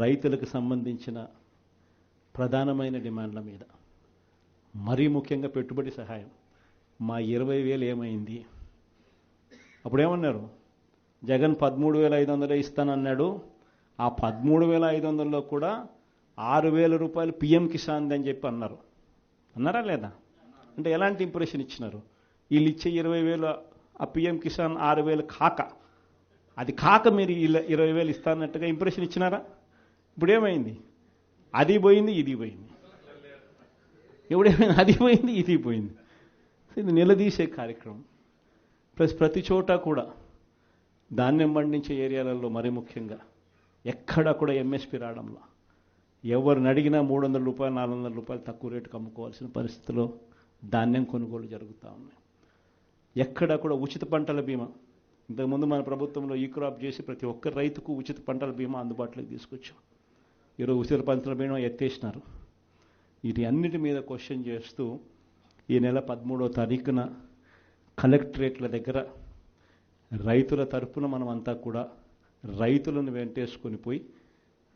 రైతులకు సంబంధించిన ప్రధానమైన డిమాండ్ల మీద. మరీ ముఖ్యంగా పెట్టుబడి సహాయం. మా ఇరవై వేలు ఏమైంది? అప్పుడు ఏమన్నారు జగన్ పదమూడు వేల ఐదు వందలే ఇస్తానన్నాడు. ఆ పదమూడు వేల ఐదు వందల్లో కూడా ఆరు వేల రూపాయలు పిఎం కిసాన్ అని చెప్పి అన్నారు. అన్నారా లేదా? అంటే ఎలాంటి ఇంప్రెషన్ ఇచ్చినారు? వీళ్ళు ఇచ్చే ఇరవై వేలు ఆ పిఎం కిసాన్ ఆరు వేలు కాక. అది కాక మీరు ఇలా ఇరవై వేలు ఇస్తానట్టుగా ఇంప్రెషన్ ఇచ్చినారా? ఇప్పుడు ఏమైంది అది పోయింది ఇది పోయింది. ఎప్పుడేమైంది అది పోయింది ఇది పోయింది. ఇది నిలదీసే కార్యక్రమం. ప్లస్ ప్రతి చోట కూడా ధాన్యం పండించే ఏరియాలలో మరీ ముఖ్యంగా ఎక్కడ కూడా ఎంఎస్పి రావడంలో. ఎవరిని అడిగినా మూడు వందల రూపాయలు నాలుగు వందల రూపాయలు తక్కువ రేటుకు అమ్ముకోవాల్సిన పరిస్థితిలో ధాన్యం కొనుగోలు జరుగుతూ ఉన్నాయి. ఎక్కడ కూడా ఉచిత పంటల బీమా. ఇంతకుముందు మన ప్రభుత్వంలో ఈ క్రాప్ చేసి ప్రతి ఒక్క రైతుకు ఉచిత పంటల బీమా అందుబాటులోకి తీసుకొచ్చాం. ఈరోజు ఉసిరి పంటల ఎత్తేసినారు. వీటి అన్నిటి మీద క్వశ్చన్ చేస్తూ ఈ నెల పదమూడో తారీఖున కలెక్టరేట్ల దగ్గర రైతుల తరఫున మనమంతా కూడా రైతులను వెంటేసుకొని పోయి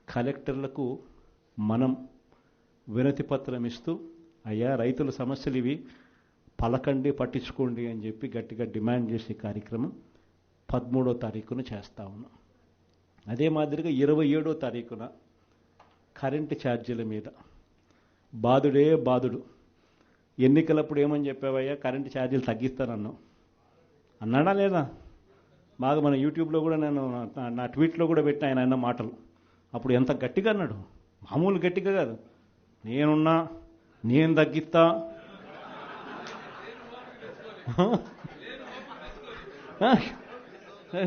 కలెక్టర్లకు మనం వినతి పత్రం ఇస్తూ అయ్యా రైతుల సమస్యలు ఇవి పలకండి పట్టించుకోండి అని చెప్పి గట్టిగా డిమాండ్ చేసే కార్యక్రమం పదమూడో తారీఖున చేస్తా ఉన్నాం. అదే మాదిరిగా ఇరవై ఏడో తారీఖున కరెంటు ఛార్జీల మీద. బాధుడే బాధుడు. ఎన్నికలప్పుడు ఏమని చెప్పావయ్యా? కరెంటు ఛార్జీలు తగ్గిస్తానన్నావు. అన్నాడా లేదా? బాగా మన యూట్యూబ్లో కూడా నేను నా- ట్వీట్లో కూడా పెట్టిన ఆయన అన్న మాటలు. అప్పుడు ఎంత గట్టిగా అన్నాడు? మామూలు గట్టిగా కాదు. నేనున్నా నేను తగ్గిస్తా.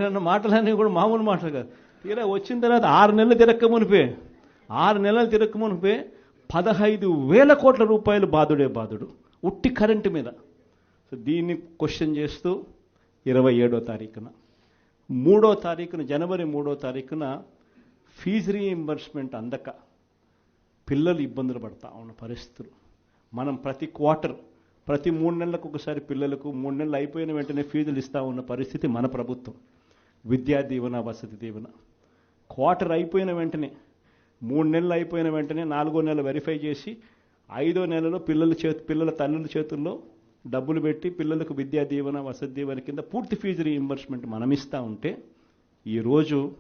అన్న మాటలన్నీ కూడా మామూలు మాటలు కాదు. తీరా వచ్చిన తర్వాత ఆరు నెలలు తిరక్క మునిపే ఆరు నెలలు తిరక్క మునిపే పదహైదు వేల కోట్ల రూపాయలు బాధుడే బాధుడు. ఉట్టి కరెంటు మీద. సో దీన్ని క్వశ్చన్ చేస్తూ ఇరవై ఏడో తారీఖున. మూడో తారీఖున జనవరి మూడో తారీఖున ఫీజు రీఎంబర్స్మెంట్ అందక పిల్లలు ఇబ్బందులు పడతా ఉన్న పరిస్థితులు. మనం ప్రతి క్వార్టర్ ప్రతి మూడు నెలలకు ఒకసారి పిల్లలకు మూడు నెలలు అయిపోయిన వెంటనే ఫీజులు ఇస్తా ఉన్న పరిస్థితి మన ప్రభుత్వం. విద్యా దీవెన వసతి దీవెన. క్వార్టర్ అయిపోయిన వెంటనే మూడు నెలలు అయిపోయిన వెంటనే నాలుగో నెల వెరిఫై చేసి ఐదో నెలలో పిల్లల చేతి పిల్లల తల్లుల చేతుల్లో డబ్బులు పెట్టి పిల్లలకు విద్యా దీవెన వసతి దీవెన కింద పూర్తి ఫీజు రీఇంబర్స్మెంట్ మనం ఇస్తూ ఉంటే ఈరోజు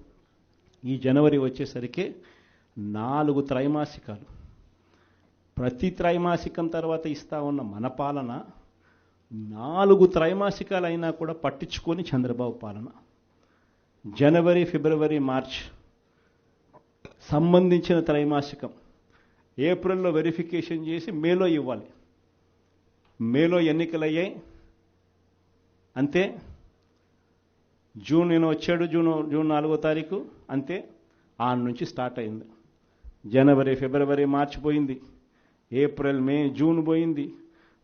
ఈ జనవరి వచ్చేసరికి నాలుగు త్రైమాసికాలు. ప్రతి త్రైమాసికం తర్వాత ఇస్తా ఉన్న మన పాలన నాలుగు త్రైమాసికాలు అయినా కూడా పట్టించుకొని చంద్రబాబు పాలన. జనవరి ఫిబ్రవరి మార్చ్ సంబంధించిన త్రైమాసికం. ఏప్రిల్లో వెరిఫికేషన్ చేసి మేలో ఇవ్వాలి. మేలో ఎన్నికలయ్యాయి. అంతే. జూన్ నేను వచ్చాడు జూన్ జూన్ నాలుగో తారీఖు. అంతే. ఆ నుంచి స్టార్ట్ అయింది. జనవరి ఫిబ్రవరి మార్చి పోయింది. ఏప్రిల్ మే జూన్ పోయింది.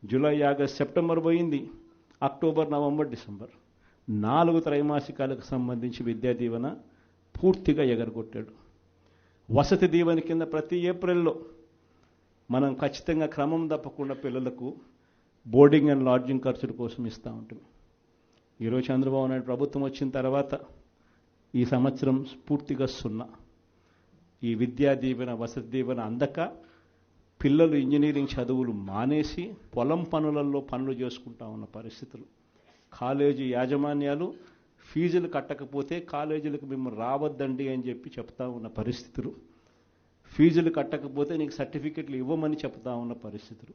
జూలై ఆగస్ట్ సెప్టెంబర్ పోయింది. October November December. నాలుగు త్రైమాసికాలకు సంబంధించి విద్యా దీవెన పూర్తిగా ఎగరగొట్టాడు. వసతి దీవెన కింద ప్రతి ఏప్రిల్లో మనం ఖచ్చితంగా క్రమం తప్పకుండా పిల్లలకు బోర్డింగ్ అండ్ లాడ్జింగ్ ఖర్చుల కోసం ఇస్తూ ఉంటుంది ఈరోజు చంద్రబాబు నాయుడు ప్రభుత్వం వచ్చిన తర్వాత ఈ సంవత్సరం పూర్తిగా సున్నా. ఈ విద్యా దీవెన వసతి దీవెన అందక పిల్లలు ఇంజనీరింగ్ చదువులు మానేసి పొలం పనులలో పనులు చేసుకుంటా ఉన్న పరిస్థితులు. కాలేజీ యాజమాన్యాలు ఫీజులు కట్టకపోతే కాలేజీలకు మేము రావద్దండి అని చెప్పి చెప్తా ఉన్న పరిస్థితులు. ఫీజులు కట్టకపోతే నీకు సర్టిఫికెట్లు ఇవ్వమని చెప్తా ఉన్న పరిస్థితులు.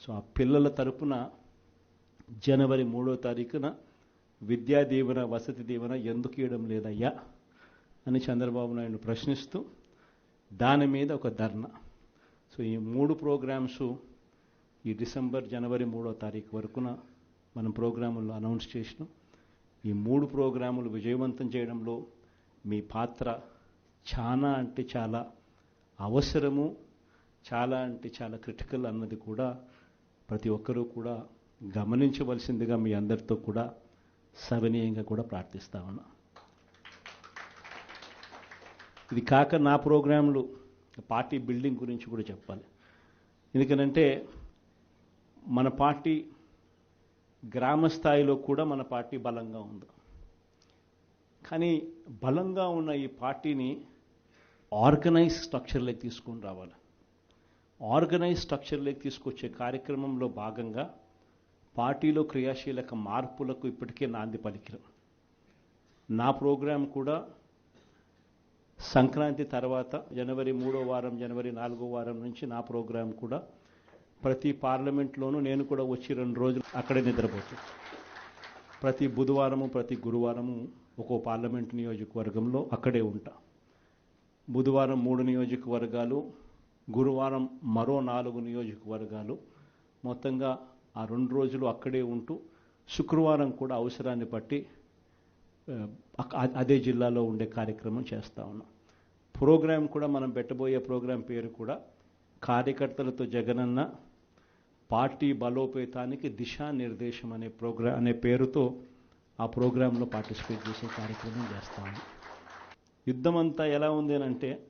సో ఆ పిల్లల తరపున జనవరి మూడో తారీఖున విద్యా దీవెన వసతి దీవెన ఎందుకు ఇవ్వడం లేదయ్యా అని చంద్రబాబు నాయుడు ప్రశ్నిస్తూ దాని మీద ఒక ధర్నా. సో ఈ మూడు ప్రోగ్రామ్స్ ఈ డిసెంబర్ జనవరి మూడో తారీఖు వరకున మనం ప్రోగ్రాముల్లో అనౌన్స్ చేసినాం. ఈ మూడు ప్రోగ్రాములు విజయవంతం చేయడంలో మీ పాత్ర చాలా అంటే చాలా అవసరము చాలా అంటే చాలా క్రిటికల్ అన్నది కూడా ప్రతి ఒక్కరూ కూడా గమనించవలసిందిగా మీ అందరితో కూడా సవినీయంగా కూడా ప్రార్థిస్తా ఉన్నా. ఇది కాక నా ప్రోగ్రాంలు పార్టీ బిల్డింగ్ గురించి కూడా చెప్పాలి. ఎందుకనంటే మన పార్టీ గ్రామ స్థాయిలో కూడా మన పార్టీ బలంగా ఉంది. కానీ బలంగా ఉన్న ఈ పార్టీని ఆర్గనైజ్ స్ట్రక్చర్లోకి తీసుకొని రావాలి. ఆర్గనైజ్ స్ట్రక్చర్లోకి తీసుకొచ్చే కార్యక్రమంలో భాగంగా పార్టీలో క్రియాశీలక మార్పులకు ఇప్పటికే నాంది పలికిన. నా ప్రోగ్రాం కూడా సంక్రాంతి తర్వాత జనవరి మూడో వారం జనవరి నాలుగో వారం నుంచి నా ప్రోగ్రాం కూడా ప్రతి పార్లమెంట్లోనూ నేను కూడా వచ్చి రెండు రోజులు అక్కడే నిద్రపోతాను. ప్రతి బుధవారము ప్రతి గురువారము ఒక్కో పార్లమెంట్ నియోజకవర్గంలో అక్కడే ఉంటా. బుధవారం మూడు నియోజకవర్గాలు గురువారం మరో నాలుగు నియోజకవర్గాలు. మొత్తంగా ఆ రెండు రోజులు అక్కడే ఉంటూ శుక్రవారం కూడా అవసరాన్ని బట్టి అదే జిల్లాలో ఉండే కార్యక్రమం చేస్తా ఉన్నాం. ప్రోగ్రాం కూడా మనం పెట్టబోయే ప్రోగ్రాం పేరు కూడా కార్యకర్తలతో జగనన్న పార్టీ బలోపేతానికి దిశానిర్దేశం అనే ప్రోగ్రాం అనే పేరుతో ఆ ప్రోగ్రాంలో పార్టిసిపేట్ చేసే కార్యక్రమం చేస్తాము. యుద్ధం అంతా ఎలా ఉంది అని అంటే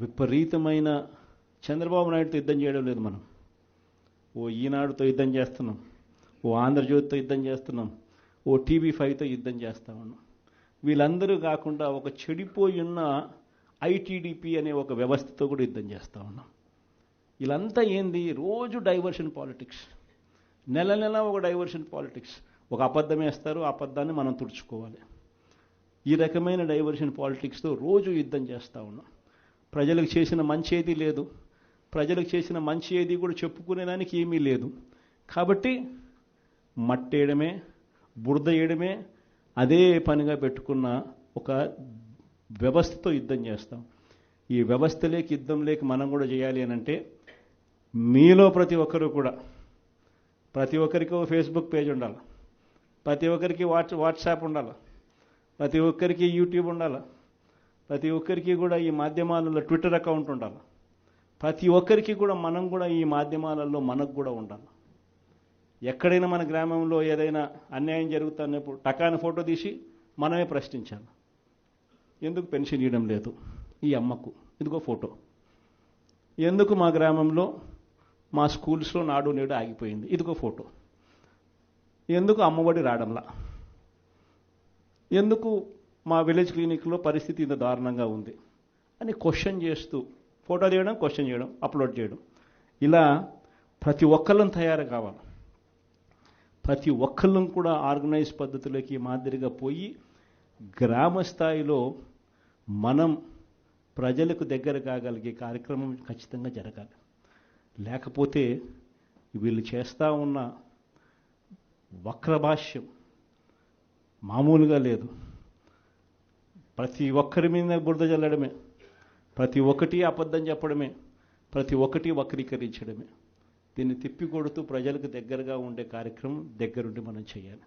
విపరీతమైన చంద్రబాబు నాయుడుతో యుద్ధం చేయడం లేదు మనం. ఓ ఈనాడుతో యుద్ధం చేస్తున్నాం. ఓ ఆంధ్రజ్యోతితో యుద్ధం చేస్తున్నాం. ఓ టీవీ ఫైవ్తో యుద్ధం చేస్తా ఉన్నాం. వీళ్ళందరూ కాకుండా ఒక చెడిపోయి ఉన్న ఐటీడీపీ అనే ఒక వ్యవస్థతో కూడా యుద్ధం చేస్తా ఉన్నాం. వీళ్ళంతా ఏంది? రోజు డైవర్షన్ పాలిటిక్స్. నెల నెల ఒక డైవర్షన్ పాలిటిక్స్. ఒక అబద్ధం వేస్తారు ఆ అబద్ధాన్ని మనం తుడుచుకోవాలి. ఈ రకమైన డైవర్షన్ పాలిటిక్స్తో రోజు యుద్ధం చేస్తూ ఉన్నాం. ప్రజలకు చేసిన మంచి ఏది లేదు. ప్రజలకు చేసిన మంచి ఏది కూడా చెప్పుకునేదానికి ఏమీ లేదు. కాబట్టి మట్టేయడమే బురద వేయడమే అదే పనిగా పెట్టుకున్న ఒక వ్యవస్థతో యుద్ధం చేస్తాం. ఈ వ్యవస్థ లేక యుద్ధం లేక మనం కూడా చేయాలి అని అంటే మీలో ప్రతి ఒక్కరూ కూడా ప్రతి ఒక్కరికి ఫేస్బుక్ పేజ్ ఉండాలి. ప్రతి ఒక్కరికి వాట్స్ వాట్సాప్ ఉండాలి. ప్రతి ఒక్కరికి యూట్యూబ్ ఉండాలి. ప్రతి ఒక్కరికి కూడా ఈ మాధ్యమాలలో ట్విట్టర్ అకౌంట్ ఉండాలి. ప్రతి ఒక్కరికి కూడా మనం కూడా ఈ మాధ్యమాలలో మనకు కూడా ఉండాలి. ఎక్కడైనా మన గ్రామంలో ఏదైనా అన్యాయం జరుగుతున్నప్పుడు టకాని ఫోటో తీసి మనమే ప్రశ్నించాలి. ఎందుకు పెన్షన్ ఇవ్వడం లేదు? ఈ అమ్మకు. ఇదిగో ఫోటో. ఎందుకు మా గ్రామంలో మా స్కూల్స్లో నాడు నేడు ఆగిపోయింది. ఇదిగో ఫోటో. ఎందుకు అమ్మఒడి రావడంలా? ఎందుకు మా విలేజ్ క్లినిక్లో పరిస్థితి ఇంత దారుణంగా ఉంది? అని క్వశ్చన్ చేస్తూ ఫోటో తీయడం క్వశ్చన్ చేయడం అప్లోడ్ చేయడం. ఇలా ప్రతి ఒక్కళ్ళం తయారు కావాలి. ప్రతి ఒక్కళ్ళం కూడా ఆర్గనైజ్ పద్ధతిలోకి మాదిరిగా పోయి గ్రామ స్థాయిలో మనం ప్రజలకు దగ్గర కాగలిగే కార్యక్రమం ఖచ్చితంగా జరగాలి. లేకపోతే వీళ్ళు చేస్తూ ఉన్న వక్రభాష్యం మామూలుగా లేదు. ప్రతి ఒక్కరి మీద బురద చల్లడమే ప్రతి ఒక్కటి అబద్ధం చెప్పడమే. ప్రతి ఒక్కటి వక్రీకరించడమే. దీన్ని తిప్పికొడుతూ ప్రజలకు దగ్గరగా ఉండే కార్యక్రమం దగ్గరుండి మనం చేయాలి.